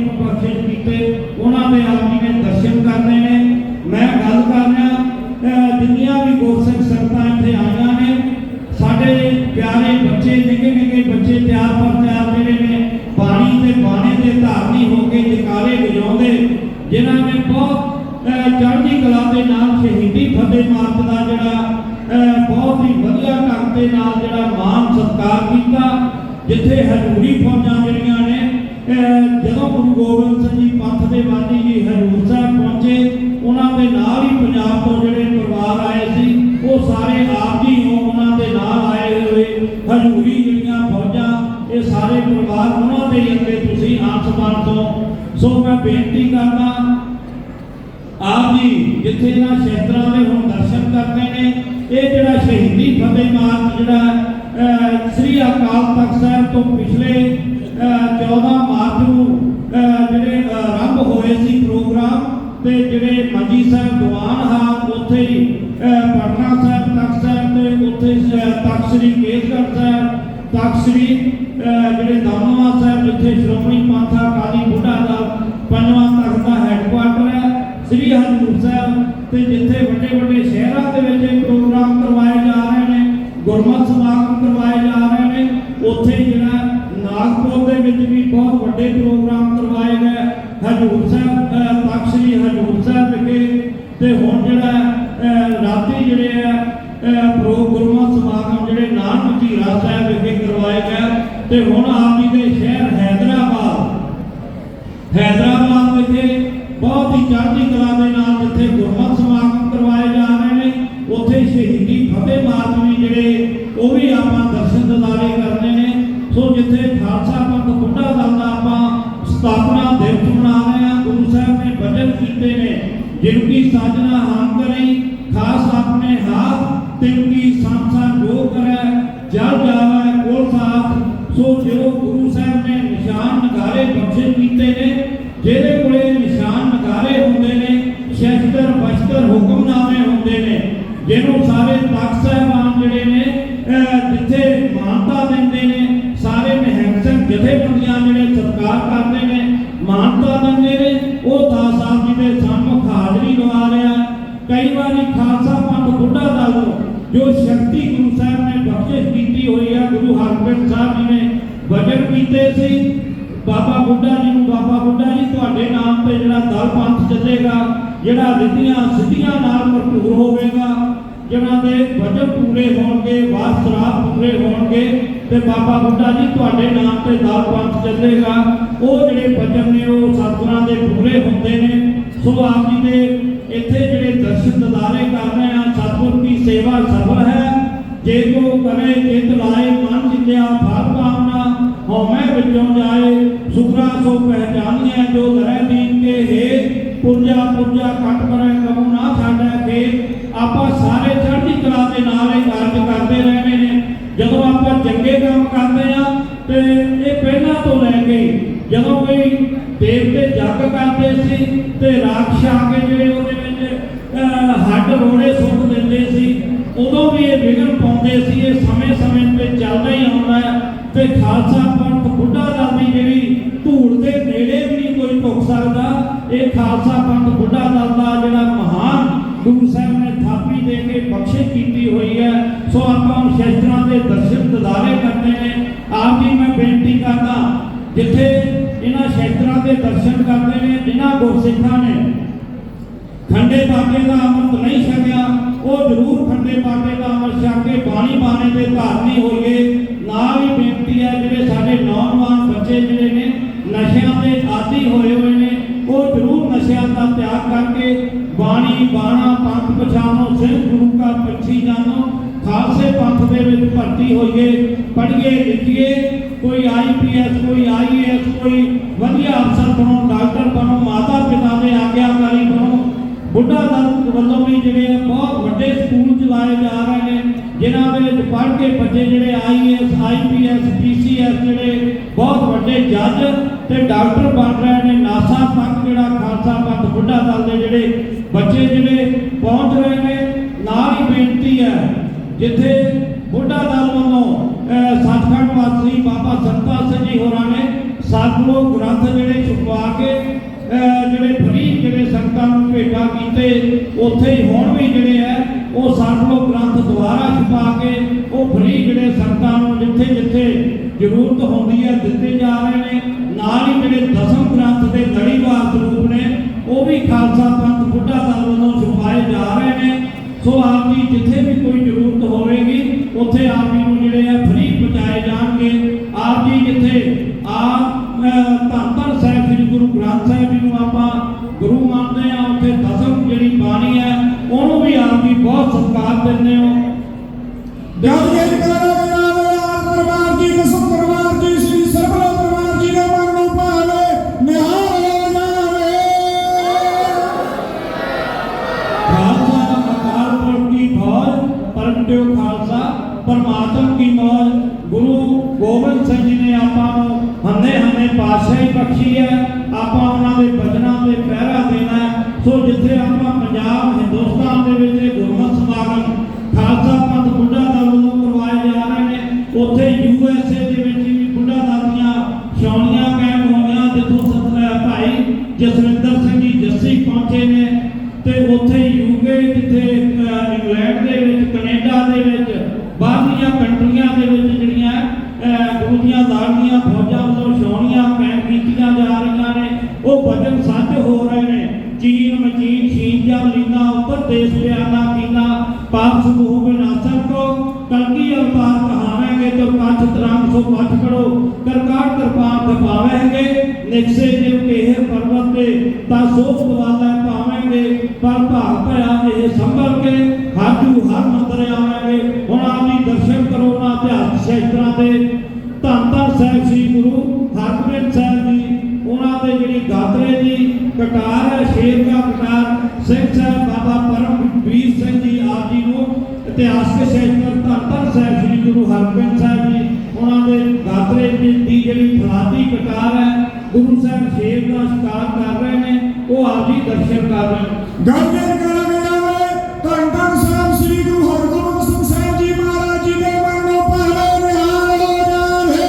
[SPEAKER 1] ਗੁਰਮਤਿ ਸਮਾਗਮ ਕਰਵਾਏ ਦਰਸ਼ਨ ਦਿਦਾਰੇ ਕਰਨੇ ਨੇ। ਸੋ ਜਿੱਥੇ ਖਾਲਸਾ ਪੰਥ ਬੁੱਢਾ ਦਲ ਦਾ ਆਪਾਂ ਸਥਾਪਨਾ ਦਿਵਸ ਮਨਾ ਰਹੇ ਹਾਂ। ਗੁਰੂ ਸਾਹਿਬ ਨੇ ਬਚਨ ਕੀਤੇ ਨੇ। ਜਿਨ ਕੀ ਸਾਜਨਾ ਹਮ ਕਰਈ ਖਾਸ ਆਪਣੇ ਹਾਥ ਜਿਨ੍ਹਾਂ ਦੇ ਵਚਨ ਪੂਰੇ ਹੋਣਗੇ, ਵਾਸ ਪੂਰੇ ਹੋਣਗੇ ਤੇ ਬਾਬਾ ਬੁੱਢਾ ਜੀ ਤੁਹਾਡੇ ਨਾਮ ਤੇ ਦਲ ਪੰਥ ਚੱਲੇਗਾ। ਉਹ ਜਿਹੜੇ ਵਜਨ ਨੇ, ਉਹ ਸਤਿਗੁਰਾਂ ਦੇ ਪੂਰੇ ਹੁੰਦੇ ਨੇ। ਸੋ ਆਪ ਜੀ ਦੇ ਇੱਥੇ ਜਿਹੜੇ ਦਰਸ਼ਨ ਦਿਦਾਰੇ ਕਰ ਰਹੇ ਆ, ਸਤਿਗੁਰ ਦੀ ਸੇਵਾ ਸਫਲ ਹੈ। ਜੇ ਕੋ ਕਰੇ ਚਿਤ ਲਾਏ, ਮਨ ਜਿਤਿਆ, ਫਲ ਕਾਮਨਾ ਹਉਮੈ ਵਿੱਚੋਂ ਜਾਏ ਸੁਖਰਾ ਸੋ ਪਹਿਚਾਨੀਐ, ਜੋ ਲਹਿ ਦੀਨ ਕੇ ਹੈ ਪੁਰਜਾ ਪੁਰਜਾ ਕੱਟ ਕਰੇ ਕਬੂ ਨਾ ਛਾੜੈ ਕੇ ਆਪਾਂ ਸਾਰੇ ਚੜ੍ਹਦੀ ਕਲਾ ਦੇ ਨਾਲ ਇਹ ਕਾਰਜ ਕਰਦੇ ਰਹਿਣੇ ਨੇ। ਜਦੋਂ ਆਪਾਂ ਚੰਗੇ ਕੰਮ ਕਰਦੇ ਆ ਤੇ ਇਹ ਪਹਿਲਾਂ ਤੋਂ ਲੈ ਕੇ ਜਦੋਂ ਕੋਈ ਦੇਵਤੇ ਜੱਗ ਕਰਦੇ ਸੀ ਤੇ ਰਾਖਸ਼ ਆ ਕੇ ਜਿਹੜੇ ਉਹਦੇ ਵਿੱਚ ਹੱਡ ਰੋੜੇ ਸੁੱਟ ਦਿੰਦੇ ਸੀ, ਉਦੋਂ ਵੀ ਇਹ ਵਿਗਨ ਪਾਉਂਦੇ ਸੀ, ਇਹ ਸਮੇਂ-ਸਮੇਂ ਤੇ ਖਾਲਸਾ ਪੰਥ ਬੁੱਢਾ ਦਲ ਦੀ ਜਿਹੜੀ ਧੂੜ ਦੇ ਨੇੜੇ ਵੀ ਨਹੀਂ ਕੋਈ ਢੁੱਕ ਸਕਦਾ। ਇਹ ਖਾਲਸਾ ਪੰਥ ਬੁੱਢਾ ਦਲ ਦਾ ਜਿਹੜਾ ਮਹਾਨ ਗੁਰੂ ਸਾਹਿਬ ਨੇ ਥਾਪੀ ਦੇ ਕੇ ਬਖਸ਼ਿਸ਼ ਕੀਤੀ ਹੋਈ ਹੈ। ਸੋ ਆਪਾਂ ਹੁਣ ਸ਼ਸਤਰਾਂ ਦੇ ਦਰਸ਼ਨ ਦਿਦਾਰੇ ਕਰਦੇ ਨੇ। ਆਪ ਜੀ ਮੈਂ ਬੇਨਤੀ ਕਰਦਾ, ਜਿੱਥੇ ਇਹਨਾਂ ਸ਼ਸਤਰਾਂ ਦੇ ਦਰਸ਼ਨ ਕਰਦੇ ਨੇ, ਜਿਨ੍ਹਾਂ ਗੁਰਸਿੱਖਾਂ ਨੇ ਖੰਡੇ ਬਾਟੇ ਦਾ ਅੰਮ੍ਰਿਤ ਨਹੀਂ ਛਕਿਆ, ਉਹ ਜ਼ਰੂਰ ਖੰਡੇ ਬਾਟੇ ਦਾ ਅੰਮ੍ਰਿਤ ਛਕ ਕੇ ਬਾਣੀ ਬਾਣੇ ਦੇ ਧਾਰਨੀ ਹੋਈਏ। ਨਾਲ ਹੀ ਹੈ ਜਿਹੜੇ ਸਾਡੇ ਨੌਜਵਾਨ ਬੱਚੇ ਜਿਹੜੇ ਨੇ, ਨਸ਼ਿਆਂ ਦੇ ਆਦੀ ਹੋਏ ਹੋਏ ਨੇ, ਉਹ ਜ਼ਰੂਰ ਨਸ਼ਿਆਂ ਦਾ ਤਿਆਗ ਕਰਕੇ ਬਾਣੀ, ਬਾਣਾ, ਪੰਥ ਪਛਾਣੋ, ਸਿਰ ਗੁਰੂ ਕਾ ਪੱਛੀ ਜਾਣੋ, ਖਾਲਸੇ ਪੰਥ ਦੇ ਵਿੱਚ ਭਰਤੀ ਹੋਈਏ, ਪੜ੍ਹੀਏ, ਲਿਖੀਏ, ਕੋਈ ਆਈਪੀਐਸ ਕੋਈ ਆਈਏਐਸ ਕੋਈ ਵਧੀਆ ਅਫਸਰ ਬਣੋ, ਡਾਕਟਰ ਬਣੋ ਮਾਤਾ ਪਿਤਾ ਦੇ ਆਗਿਆਕਾਰੀ ਬਣੋ ਬੁੱਢਾ ਦਲ ਵੱਲੋਂ ਵੀ ਜਿਹੜੇ ਆ ਬਹੁਤ ਵੱਡੇ ਸਕੂਲ ਚਲਾਏ ਜਾ ਰਹੇ ਨੇ ਜਿਨ੍ਹਾਂ ਦੇ ਵਿੱਚ ਪੜ੍ਹ ਕੇ ਬੱਚੇ ਜਿਹੜੇ ਆਈਏਐਸ ਆਈਪੀਐਸ ਪੀਸੀਐਸ ਜਿਹੜੇ ਬਹੁਤ ਵੱਡੇ ਜੱਜ ਤੇ ਡਾਕਟਰ ਬਣ ਰਹੇ ਨੇ। ਨਾਸਾ ਤੱਕ ਜਿਹੜਾ ਖਾਲਸਾ ਪੰਥ ਬੁੱਢਾ ਦਲ ਦੇ ਜਿਹੜੇ ਬੱਚੇ ਜਿਹੜੇ ਪਹੁੰਚ ਰਹੇ ਨੇ ਨਾਲ ਹੀ ਬੇਨਤੀ ਹੈ ਜਿੱਥੇ ਬੁੱਢਾ ਦਲ ਵੱਲੋਂ ਅਹ, ਵਾਸੀ ਬਾਬਾ ਸੰਤਾ ਸਿੰਘ ਜੀ ਹੋਰਾਂ ਨੇ ਸਤਿਗੁਰੂ ਗ੍ਰੰਥ ਜਿਹੜੇ ਛੁਪਵਾ ਕੇ ਜਿਹੜੇ ਫਰੀ ਜਿਹੜੇ ਸੰਗਤਾਂ ਨੂੰ ਭੇਟਾ ਕੀਤੇ, ਉੱਥੇ ਹੀ ਹੁਣ ਵੀ ਜਿਹੜੇ ਹੈ ਉਹ ਸਤਿਗੁਰੂ ਗ੍ਰੰਥ ਦੁਆਰਾ ਛੁਪਾ ਕੇ, ਉਹ ਫਰੀ ਜਿਹੜੇ ਸੰਗਤਾਂ ਨੂੰ ਜਿੱਥੇ ਜਿੱਥੇ ਜ਼ਰੂਰਤ ਹੁੰਦੀ ਹੈ ਦਿੱਤੇ ਜਾ ਰਹੇ ਨੇ। ਨਾਲ ਹੀ ਜਿਹੜੇ ਦਸਮ ਗ੍ਰੰਥ ਦੇ ਲੜੀਵਾਰ ਸਰੂਪ ਨੇ, ਉਹ ਵੀ ਖਾਲਸਾ ਪੰਥ ਬੁੱਢਾ ਸਾਹਿਬ ਵੱਲੋਂ ਛੁਪਾਏ ਜਾ ਰਹੇ ਨੇ। ਸੋ ਆਪ ਜੀ, ਜਿੱਥੇ ਵੀ ਕੋਈ ਜ਼ਰੂਰਤ ਹੋਵੇਗੀ, ਉੱਥੇ ਆਪ ਜੀ ਨੂੰ ਜਿਹੜੇ ਹੈ ਫਰੀ ਪਹੁੰਚਾਏ ਕੀਨਾ ਪਾਪ ਸਮੂਹ ਵਿਨਾਸ਼ਕ ਕੋ ਕਲਕੀ ਅਵਤਾਰ ਕਹਾਵੇਂਗੇ ਜੋ ਕੱਛ ਤਰੰਗ ਸੋ ਪਛ ਕਰੋ। ਕਰਕਾਟ ਕਿਰਪਾਨ ਖਪਾਵੇਂਗੇ ਨਿਕਸੇ ਜਿਵ ਕੇਹ ਪਰਵਤ ਤੇ, ਤਾਂ ਸੋਚ ਦਵਾਲਾ ਪਾਵੇਂਗੇ। ਪਰ ਭਾਗ ਭਇਆ ਇਹ ਸੰਭਲ ਕੇ ਹਾਜੂ ਹਰ ਮੰਦਰ ਆਵੇਂਗੇ। ਹੁਣ ਆਪ ਦਰਸ਼ਨ ਕਰੋ ਨਾ ਇਤਿਹਾਸ ਸ਼ਾਸਤਰਾਂ ਦੇ ਧੰਨ ਧੰਨ ਸਾਹਿਬ ਸ੍ਰੀ ਗੁਰੂ ਹਰਗੋਬਿੰਦ ਸਾਹਿਬ ਜੀ, ਉਹਨਾਂ ਦੇ ਜਿਹੜੀ ਗਾਤਰੇ ਦੀ ਕਟਾਰ ਹੈ ਸ਼ੇਰ ਦਾ ਕਟਾਰ ਸਿੰਘ ਸਾਹਿਬ ਬਾਬਾ ਪਰਮ ਵੀਰ ਸਿੰਘ ਨੂੰ ਇਤਿਹਾਸਕ ਸ਼ਾਸਤਰ ਧੰਨ ਸਾਹਿਬ ਸ੍ਰੀ ਗੁਰੂ ਹਰਗੋਬਿੰਦ ਸਾਹਿਬ ਜੀ ਉਹਨਾਂ ਦੇ ਗਾਤਰੇ ਦੀ ਦੀ ਜਿਹੜੀ ਫਲਾਦੀ ਕਟਾਰ ਹੈ ਗੁਰੂ ਸਾਹਿਬ ਸ਼ੇਰ ਦਾ ਸ਼ਿਕਾਰ ਕਰ ਰਹੇ ਨੇ ਉਹ ਆਪ ਜੀ ਦਰਸ਼ਨ ਕਰ ਰਹੇ ਨੇ।
[SPEAKER 2] ਗਾਜਰ ਕਰਾਂਗੇ ਜਾਵੇ ਧੰਨ ਧੰਨ ਸਾਹਿਬ ਸ੍ਰੀ ਗੁਰੂ ਹਰਗੋਬਿੰਦ ਸਿੰਘ ਸਾਹਿਬ ਜੀ ਮਹਾਰਾਜ ਜੀ ਦੇ ਮਨ ਭਾਵੇ ਨਿਹਾਲ ਹੋ ਜਾਵੇ।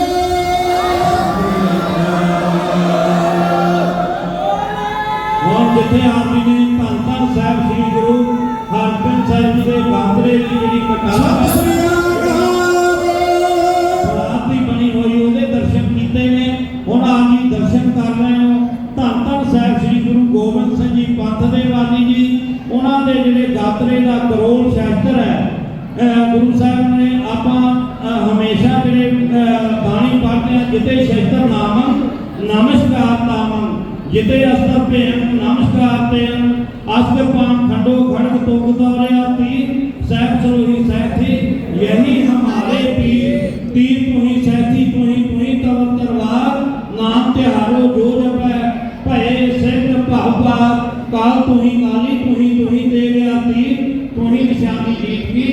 [SPEAKER 1] ਹੁਣ ਜਿੱਥੇ ਆਪ ਜੀ ਨੇ ਧੰਨ ਧੰਨ ਸਾਹਿਬ ਸ੍ਰੀ ਗਾਤਰੇ ਦੀ ਜਿਹੜੀ ਕਟਾਰ ਰਾਤ ਦੀ ਬਣੀ ਹੋਈ ਉਹਦੇ ਦਰਸ਼ਨ ਕੀਤੇ ਨੇ ਹੁਣ ਆਪ ਜੀ ਦਰਸ਼ਨ ਕਰ ਰਹੇ ਹੋ। ਧੰਨ ਧੰਨ ਸਾਹਿਬ ਸ੍ਰੀ ਗੁਰੂ ਗੋਬਿੰਦ ਸਿੰਘ ਜੀ, ਪੰਥ ਦੇ ਵਾਲੀ ਜੀ, ਉਹਨਾਂ ਦੇ ਜਿਹੜੇ ਗਾਤਰੇ ਦਾ ਕਰੋਲ ਸ਼ਾਸਤਰ ਹੈ ਗੁਰੂ ਸਾਹਿਬ ਨੇ ਆਪਾਂ ਹਮੇਸ਼ਾ ਜਿਹੜੇ ਬਾਣੀ ਪੜ੍ਹਦੇ ਆ ਜਿਤੇ ਸ਼ਾਸਤਰ ਨਾਮੰ, ਨਮਸਕਾਰ ਤਾਮੰ ਜਿਤੇ ਅਸਤਰ ਭੇਮ, ਨਮਸਕਾਰ ਤੇ ਅਸਤਰ ਪਾਨ ਖੰਡੋ ਖੜਕ ਤੁਕ ਦੌਰਿਆ ਤੀਰ ਕਾਲ ਤੁਹੀ ਕਾਲੀ ਤੁਹੀ ਤੁਹੀ ਦੇ ਗਿਆ ਤੀਰ ਤੁਹੀ ਨਿਸ਼ਾਨੀ ਜੀਤ ਕੀ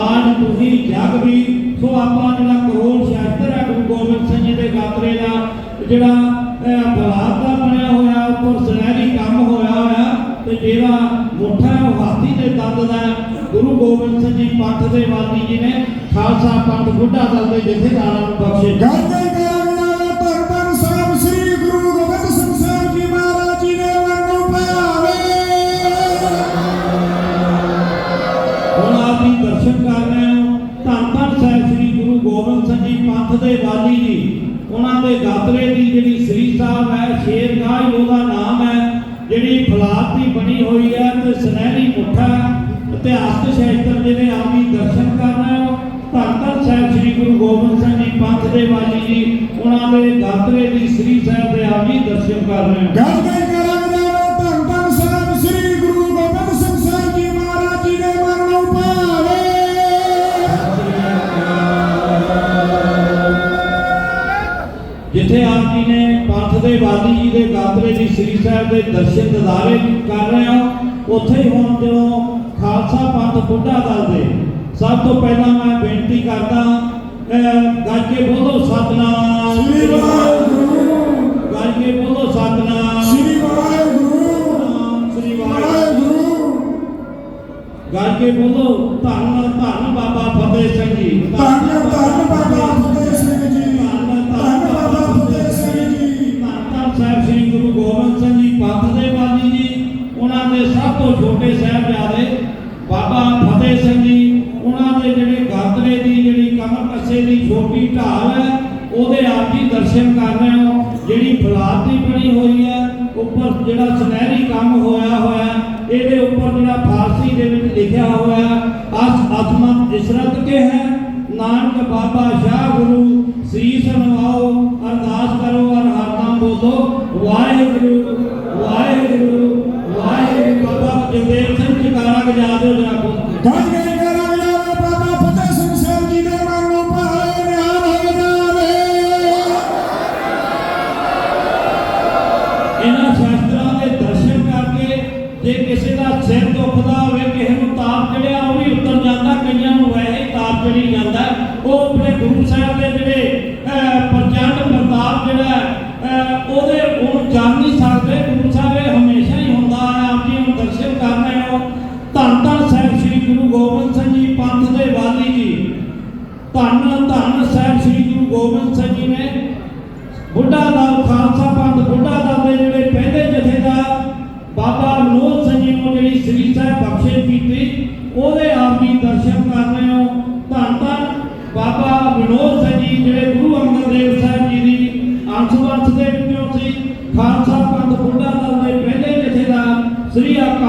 [SPEAKER 1] ਆਜ ਤੁਹੀ ਜਗ ਵੀ ਸੋ ਆਪਾਂ ਜਿਹੜਾ ਕਰੋਲ ਸ਼ਾਸਤਰ ਹੈ ਗੁਰੂ ਗੋਬਿੰਦ ਸਿੰਘ ਜੀ ਦੇ ਗਾਤਰੇ ਦਾ ਜਿਹੜਾ ਅਹ, ਦਾ ਬਣਿਆ ਹੋਇਆ ਉੱਪਰ ਸੁਨਹਿਰੀ ਕੰਮ ਹੋਇਆ ਹੋਇਆ ਤੇ ਜਿਹੜਾ ਮੁੱਠਾ ਉਹ ਹਾਥੀ ਦੇ ਦੰਦ ਦਾ ਗੁਰੂ ਗੋਬਿੰਦ ਸਿੰਘ ਜੀ ਪੰਥ ਦੇ ਵਾਦੀ ਜੀ ਨੇ ਖਾਲਸਾ ਪੰਥ ਬੁੱਢਾ ਦਲ ਦੇ ਜਥੇਦਾਰਾਂ ਨੂੰ ਬਖਸ਼ੇ
[SPEAKER 2] ਗਾਜਰ
[SPEAKER 1] ਪੰਥ ਦੇ ਵਾਲੀ ਜੀ, ਉਹਨਾਂ ਦੇ ਗਾਤਰੇ ਦੀ ਜਿਹੜੀ ਸ੍ਰੀ ਸਾਹਿਬ ਹੈ, ਸ਼ੇਰ ਗਾਹ ਉਹਦਾ ਨਾਮ ਹੈ, ਜਿਹੜੀ ਫਲਾਤ ਦੀ ਬਣੀ ਹੋਈ ਹੈ, ਤੇ ਸੁਨਹਿਰੀ ਮੁੱਠਾ ਇਤਿਹਾਸਕ ਸ਼ਾਸਤਰ ਜਿਹਦੇ ਆਪ ਜੀ ਦਰਸ਼ਨ ਕਰ ਰਹੇ ਹੋ ਧੰਨ ਧੰਨ ਸਾਹਿਬ ਸ੍ਰੀ ਗੁਰੂ ਗੋਬਿੰਦ ਸਿੰਘ ਜੀ ਪੰਥ ਦੇ ਵਾਲੀ ਜੀ, ਉਹਨਾਂ ਦੇ ਗਾਤਰੇ ਦੀ ਸ੍ਰੀ ਸਾਹਿਬ ਦੇ ਆਪ ਜੀ ਦਰਸ਼ਨ ਕਰ ਰਹੇ ਹੋ ਜਿੱਥੇ ਆਪ ਜੀ ਨੇ ਪੰਥ ਦੇ ਵਾਦੀ ਜੀ ਦੇ ਗਾਤਰੇ ਦੀ ਸ੍ਰੀ ਸਾਹਿਬ ਦੇ ਦਰਸ਼ਨ ਦਿਦਾਰੇ ਕਰ ਰਹੇ ਹੋ ਉੱਥੇ ਹੀ ਹੁਣ ਜਦੋਂ ਖਾਲਸਾ ਪੰਥ ਬੁੱਢਾ ਦਲ ਦੇ ਸਭ ਤੋਂ ਪਹਿਲਾਂ ਮੈਂ ਬੇਨਤੀ ਕਰਦਾ ਗੱਜ ਕੇ ਬੋਲੋ ਸਤਨਾਮ।
[SPEAKER 2] ਸ੍ਰੀ ਵਾਹਿਗੁਰੂ।
[SPEAKER 1] ਗੱਜ ਕੇ ਬੋਲੋ ਸਤਨਾਮ।
[SPEAKER 2] ਸ੍ਰੀ ਵਾਹਿਗੁਰੂ।
[SPEAKER 1] ਸ੍ਰੀ ਵਾਹਿਗੁਰੂ। ਗੱਜ ਕੇ ਬੋਲੋ ਧੰਨ ਧੰਨ ਬਾਬਾ ਫਤਿਹ ਸਿੰਘ ਜੀ।
[SPEAKER 2] ਧੰਨ ਧੰਨ ਬਾਬਾ ਫਤਿਹ
[SPEAKER 1] ਦੇ ਸਭ ਤੋਂ ਛੋਟੇ ਸਾਹਿਬਜ਼ਾਦੇ ਬਾਬਾ ਫਤਿਹ ਸਿੰਘ ਜੀ, ਉਹਨਾਂ ਦੇ ਜਿਹੜੇ ਗਾਤਰੇ ਦੀ ਜਿਹੜੀ ਕਮਰ ਕੱਸੇ ਦੀ ਛੋਟੀ ਢਾਲ ਹੈ, ਉਹਦੇ ਆਪ ਜੀ ਦਰਸ਼ਨ ਕਰ ਰਹੇ ਹੋ। ਜਿਹੜੀ ਫਲਾਤ ਦੀ ਬਣੀ ਹੋਈ ਹੈ, ਉੱਪਰ ਜਿਹੜਾ ਸੁਨਹਿਰੀ ਕੰਮ ਹੋਇਆ ਹੋਇਆ, ਇਹਦੇ ਉੱਪਰ ਜਿਹੜਾ ਫਾਰਸੀ ਦੇ ਵਿੱਚ ਲਿਖਿਆ ਹੋਇਆ ਅਸ ਅਜ਼ਮਤ ਇਸਰਤ ਕੇ ਹੈ, ਨਾਨਕ ਬਾਬਾ ਸ਼ਾਹ ਗੁਰੂ ਸੀਸ ਨਵਾਓ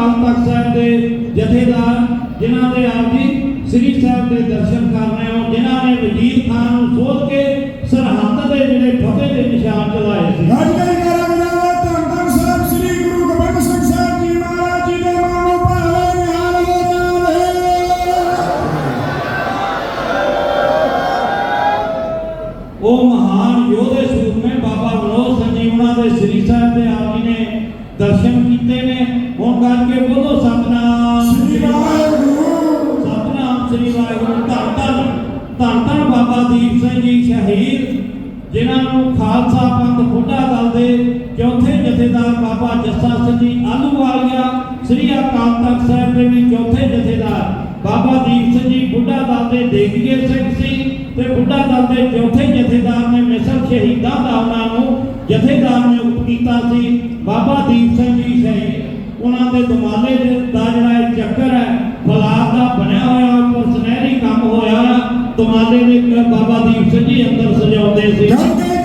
[SPEAKER 1] ਅਕਾਲ ਤਖਤ ਸਾਹਿਬ ਦੇ ਜਥੇਦਾਰ, ਜਿਨ੍ਹਾਂ ਦੇ ਆਪ ਜੀ ਸ੍ਰੀ ਸਾਹਿਬ ਦੇ ਦਰਸ਼ਨ ਕਰ ਰਹੇ ਹੋ, ਜਿਨ੍ਹਾਂ ਨੇ ਵਜ਼ੀਰ ਖਾਨ ਨੂੰ ਸੋਧ ਕੇ ਸਰਹੱਦ ਦੇ ਜਿਹੜੇ ਫਤਿਹ ਦੇ ਨਿਸ਼ਾਨ ਚਲਾਏ ਸੀ। ਬਾਬਾ ਜੱਸਾ ਸਿੰਘ ਆਲੂਵਾਲੀਆ ਸ੍ਰੀ ਅਕਾਲ ਤਖਤ ਸਾਹਿਬ ਦੇ ਵੀ ਚੌਥੇ ਜਥੇਦਾਰ। ਬਾਬਾ ਦੀਪ ਸਿੰਘ ਜੀ ਬੁੱਢਾ ਦਲ ਦੇਖੀਏ ਸਿੰਘ ਸੀ ਤੇ ਬੁੱਢਾ ਦਲ ਚੌਥੇ ਜਥੇਦਾਰ ਨੇ ਮਿਸਰ ਸ਼ਹੀਦਾਂ ਦਾ ਉਹਨਾਂ ਨੂੰ ਜਥੇਦਾਰ ਨਿਯੁਕਤ ਕੀਤਾ ਸੀ। ਬਾਬਾ ਦੀਪ ਸਿੰਘ ਜੀ ਸ਼ਹੀਦ ਉਹਨਾਂ ਦੇ ਦੁਮਾਲੇ ਦਾ ਜਿਹੜਾ ਇਹ ਚੱਕਰ ਹੈ, ਫਲਾਰ ਦਾ ਬਣਿਆ ਹੋਇਆ, ਉੱਪਰ ਸੁਨਹਿਰੀ ਕੰਮ ਹੋਇਆ ਹੋਇਆ ਦੇ ਬਾਬਾ ਦੀਪ ਸਿੰਘ ਜੀ ਅੰਦਰ ਸਜਾਉਂਦੇ ਸੀ।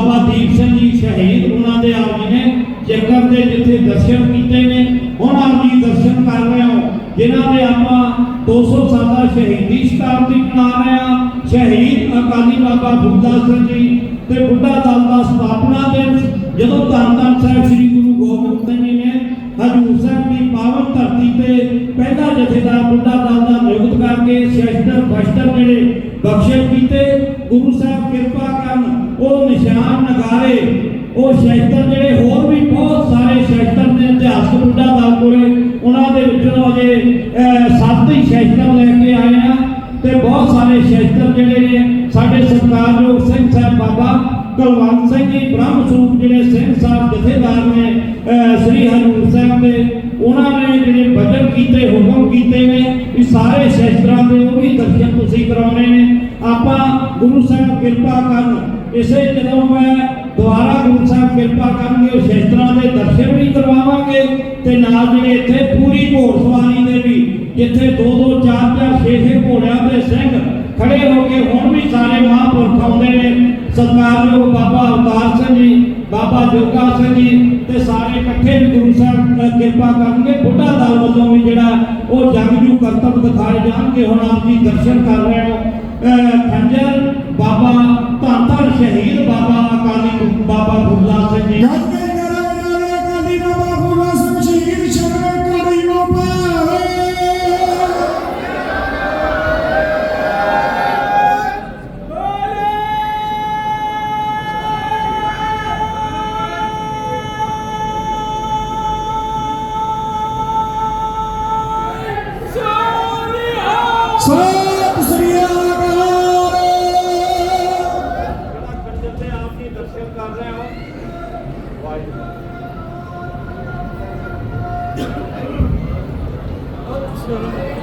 [SPEAKER 2] ਬਾਬਾ ਦੀਪ ਸਿੰਘ ਜੀ
[SPEAKER 1] ਸ਼ਹੀਦ, ਉਹਨਾਂ ਦੇ ਆਪ ਜੀ ਨੇ ਚੱਕਰ ਦੇ ਜਿੱਥੇ ਦਰਸ਼ਨ ਕੀਤੇ ਨੇ ਹੁਣ ਆਪ ਜੀ ਦਰਸ਼ਨ ਕਰ ਰਹੇ ਹੋ। ਜਿਨ੍ਹਾਂ ਦੇ ਆਪਾਂ 200 ਸਾਲਾ ਸ਼ਹੀਦੀ ਸ਼ਤਾਬਦੀ ਮਨਾ ਰਹੇ ਹਾਂ। ਸ਼ਹੀਦ ਅਕਾਲੀ ਬਾਬਾ ਬੁੱਢਾ ਸਿੰਘ ਜੀ ਤੇ ਬੁੱਢਾ ਦਲ ਦਾ ਸਥਾਪਨਾ ਦਿਨ, ਜਦੋਂ ਧੰਨ ਧੰਨ ਸਾਹਿਬ ਸ੍ਰੀ ਗੁਰੂ ਗੋਬਿੰਦ ਸਿੰਘ ਜੀ ਨੇ ਹਜੂਰ ਸਾਹਿਬ ਦੀ ਪਾਵਨ ਧਰਤੀ ਤੇ ਪਹਿਲਾ ਜਥੇਦਾਰ ਬੁੱਢਾ ਦਲ ਦਾ ਨਿਯੁਕਤ ਕਰਕੇ ਸ਼ਸਤਰ ਬਸ਼ਤਰ ਜਿਹੜੇ ਬਖਸ਼ਿਸ਼ ਕੀਤੇ, ਗੁਰੂ ਸਾਹਿਬ ਕਿਰਪਾ ਕਰਨ ਨਿਸ਼ਾਨ ਉਹ ਸ਼ਸਤਰ ਜਿਹੜੇ ਹੋਰ ਵੀ ਬਹੁਤ ਸਾਰੇ ਸ਼ਸਤਰ ਨੇ ਇਤਿਹਾਸਕ ਬੁੱਢਾ ਦਲ ਕੋਲੇ, ਉਹਨਾਂ ਦੇ ਵਿੱਚੋਂ ਅਜੇ ਸੱਤ ਹੀ ਸ਼ਸਤਰ ਲੈ ਕੇ ਆਏ ਆ। ਤੇ ਬਹੁਤ ਸਾਰੇ ਸ਼ਸਤਰ ਜਿਹੜੇ ਨੇ, ਸਾਡੇ ਸਤਿਕਾਰਯੋਗ ਸਿੰਘ ਸਾਹਿਬ ਬਾਬਾ ਕੁਲਵੰਤ ਸਿੰਘ ਜੀ, ਬ੍ਰਹਮ ਸਰੂਪ ਜਿਹੜੇ ਸਿੰਘ ਸਾਹਿਬ ਜਥੇਦਾਰ ਨੇ ਸ੍ਰੀ ਹਰਮੰਦਰ ਸਾਹਿਬ ਦੇ, ਉਹਨਾਂ ਨੇ ਜਿਹੜੇ ਬਚਨ ਕੀਤੇ, ਹੁਕਮ ਕੀਤੇ ਨੇ, ਵੀ ਸਾਰੇ ਸ਼ੈਸਤਰਾਂ ਦੇ ਉਹ ਵੀ ਦਰਸ਼ਨ ਤੁਸੀਂ ਕਰਾਉਣੇ ਨੇ। ਆਪਾਂ ਗੁਰੂ ਸਾਹਿਬ ਕਿਰਪਾ ਕਰਨ। ਇਸੇ ਜਦੋਂ ਮੈਂ ਦੁਆਰਾ ਗੁਰੂ ਸਾਹਿਬ ਕਿਰਪਾ ਕਰਨਗੇ ਉਹ ਸ਼ਸਤਰਾਂ ਦੇ ਦਰਸ਼ਨ ਵੀ ਕਰਵਾਵਾਂਗੇ ਤੇ ਨਾਲ ਜਿਹੜੇ ਇੱਥੇ ਪੂਰੀ ਘੋੜ ਦੇ ਵੀ ਜਿੱਥੇ ਦੋ ਦੋ ਚਾਰ ਚਾਰ ਛੇ ਛੇ ਘੋੜਿਆਂ ਦੇ ਸਿੰਘ ਖੜੇ ਹੋ ਕੇ ਹੁਣ ਵੀ ਸਾਰੇ ਮਹਾਂਪੁਰਖ ਆਉਂਦੇ ਨੇ। ਸਤਿਕਾਰਯੋਗ ਬਾਬਾ ਅਵਤਾਰ ਸਿੰਘ ਜੀ ਬਾਬਾ ਜੋਗਾ ਸਿੰਘ ਜੀ ਤੇ ਸਾਰੇ ਇਕੱਠੇ ਵੀ ਗੁਰੂ ਸਾਹਿਬ ਅ, ਕਿਰਪਾ ਕਰਨਗੇ। ਬੁੱਢਾ ਦਲ ਵੱਲੋਂ ਵੀ ਜਿਹੜਾ ਉਹ ਜਗਜੂ ਕਰਤਬ ਦਿਖਾਏ ਜਾਣਗੇ। ਹੁਣ ਆਪ ਜੀ ਦਰਸ਼ਨ ਕਰ ਰਹੇ ਹੋ। ਖੰਜਰ ਬਾਬਾ ਧੰਨ ਧੰਨ ਸ਼ਹੀਦ ਬਾਬਾ ਅਕਾਲੀ ਬਾਬਾ ਗੁਰਦਾਸ ਸਿੰਘ
[SPEAKER 2] ਜੀ।
[SPEAKER 1] Thank you.